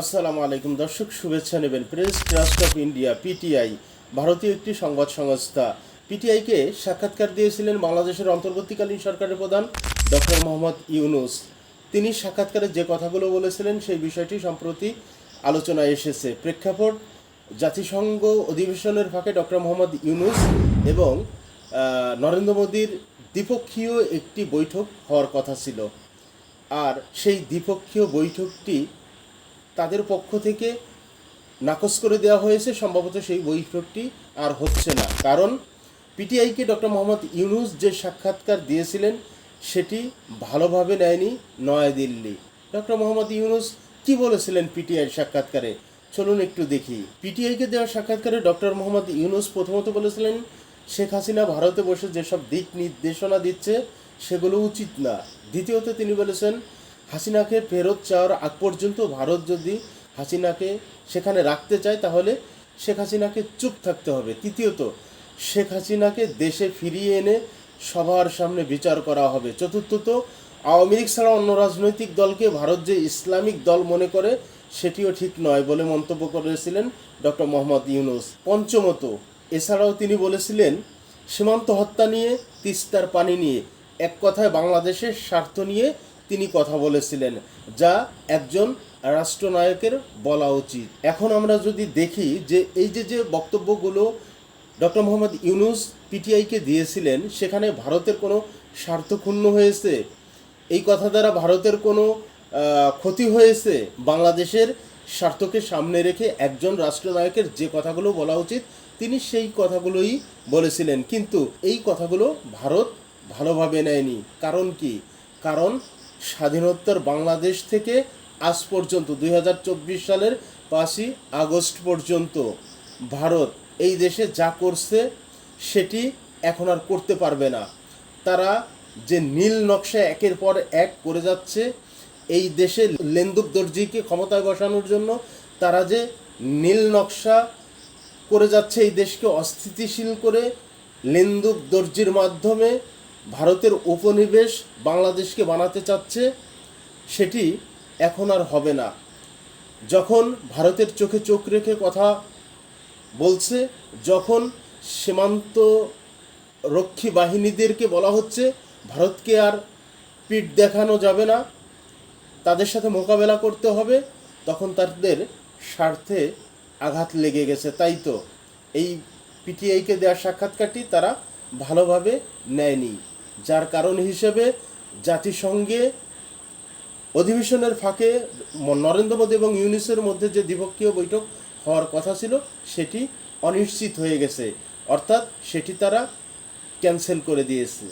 আসসালামু আলাইকুম দর্শক, শুভেচ্ছা নেবেন Press Trust of India, PTI, ভারতীয় একটি সংবাদ সংস্থা। পিটিআইকে সাক্ষাৎকার দিয়েছিলেন বাংলাদেশের অন্তর্বর্তীকালীন সরকারের প্রধান ডক্টর মোহাম্মদ ইউনুস। তিনি সাক্ষাৎকারে যে কথাগুলো বলেছিলেন সেই বিষয়টি সম্প্রতি আলোচনায় এসেছে। প্রেক্ষাপট, জাতিসংঘ অধিবেশনের ফাঁকে ডক্টর মোহাম্মদ ইউনুস এবং নরেন্দ্র মোদীর দ্বিপক্ষীয় একটি বৈঠক হওয়ার কথা ছিল। আর সেই দ্বিপক্ষীয় বৈঠকটি তাদের পক্ষ থেকে নাকচ করে দেওয়া হয়েছে, সম্ভবত সেই বৈঠকটি আর হচ্ছে না। কারণ পিটিআইকে ডক্টর মোহাম্মদ ইউনুস যে সাক্ষাৎকার দিয়েছিলেন, সেটি ভালোভাবে নেয়নি নয়াদিল্লি। ডক্টর মোহাম্মদ ইউনুস কি বলেছিলেন পিটিআই সাক্ষাৎকারে? চলুন একটু দেখি। পিটিআইকে দেওয়া সাক্ষাৎকারে ডক্টর মোহাম্মদ ইউনুস প্রথমত বলেছিলেন, শেখ হাসিনা ভারতে বসে যেসব দিক নির্দেশনা দিচ্ছে, সেগুলো উচিত না। দ্বিতীয়ত তিনি বলেছেন হাসিনাকে ফেরত চাওয়ার আগ পর্যন্ত ভারত যদি হাসিনাকে সেখানে রাখতে চায়, তাহলে শেখ হাসিনাকে চুপ থাকতে হবে। তৃতীয়ত, শেখ হাসিনাকে দেশে ফিরিয়ে এনে সবার সামনে বিচার করা হবে। চতুর্থত, আওয়ামী লীগ ছাড়া অন্য রাজনৈতিক দলকে ভারত যে ইসলামিক দল মনে করে, সেটিও ঠিক নয় বলে মন্তব্য করেছিলেন ডক্টর মোহাম্মদ ইউনুস। পঞ্চমত, এছাড়াও তিনি বলেছিলেন, সীমান্ত হত্যা নিয়ে তিস্তার পানি নিয়ে, এক কথায় বাংলাদেশের স্বার্থ নিয়ে তিনি কথা বলেছিলেন, যা একজন রাষ্ট্রনায়কের বলা উচিত। এখন আমরা যদি দেখি যে এই যে যে বক্তব্যগুলো ডক্টর মোহাম্মদ ইউনুস পিটিআইকে দিয়েছিলেন, সেখানে ভারতের কোনো স্বার্থ ক্ষুণ্ণ হয়েছে? এই কথা দ্বারা ভারতের কোনো ক্ষতি হয়েছে? বাংলাদেশের স্বার্থকে সামনে রেখে একজন রাষ্ট্রনায়কের যে কথাগুলো বলা উচিত, তিনি সেই কথাগুলোই বলেছিলেন। কিন্তু এই কথাগুলো ভারত ভালোভাবে নেয়নি। কারণ কি? কারণ স্বাধীনোত্তর বাংলাদেশ থেকে আজ পর্যন্ত, দুই হাজার চব্বিশ সালের পাঁচই আগস্ট পর্যন্ত ভারত এই দেশে যা করছে, সেটি এখন আর করতে পারবে না। তারা যে নীল নকশা একের পর এক করে যাচ্ছে, এই দেশে লেন্দুক দর্জিকে ক্ষমতায় বসানোর জন্য তারা যে নীল নকশা করে যাচ্ছে, এই দেশকে অস্থিতিশীল করে লেন্দুক দর্জির মাধ্যমে ভারতের উপনিবেশ বাংলাদেশকে বানাতে চাচ্ছে, সেটি এখন আর হবে না। যখন ভারতের চোখে চোখ রেখে কথা বলছে, যখন সীমান্ত রক্ষী বাহিনীদেরকে বলা হচ্ছে, ভারতকে আর পিঠ দেখানো যাবে না, তাদের সাথে মোকাবেলা করতে হবে, তখন তাদের স্বার্থে আঘাত লেগে গেছে। তাই তো এই পিটিআইকে দেওয়ার সাক্ষাৎকারটি তারা ভালোভাবে নেয়নি। যার কারণ হিসেবে জাতিসংঘে অধিবেশনের ফাঁকে নরেন্দ্র মোদী এবং ইউনিসের মধ্যে যে দ্বিপক্ষীয় বৈঠক হওয়ার কথা ছিল, সেটি অনিশ্চিত হয়ে গেছে। অর্থাৎ সেটি তারা ক্যান্সেল করে দিয়েছে।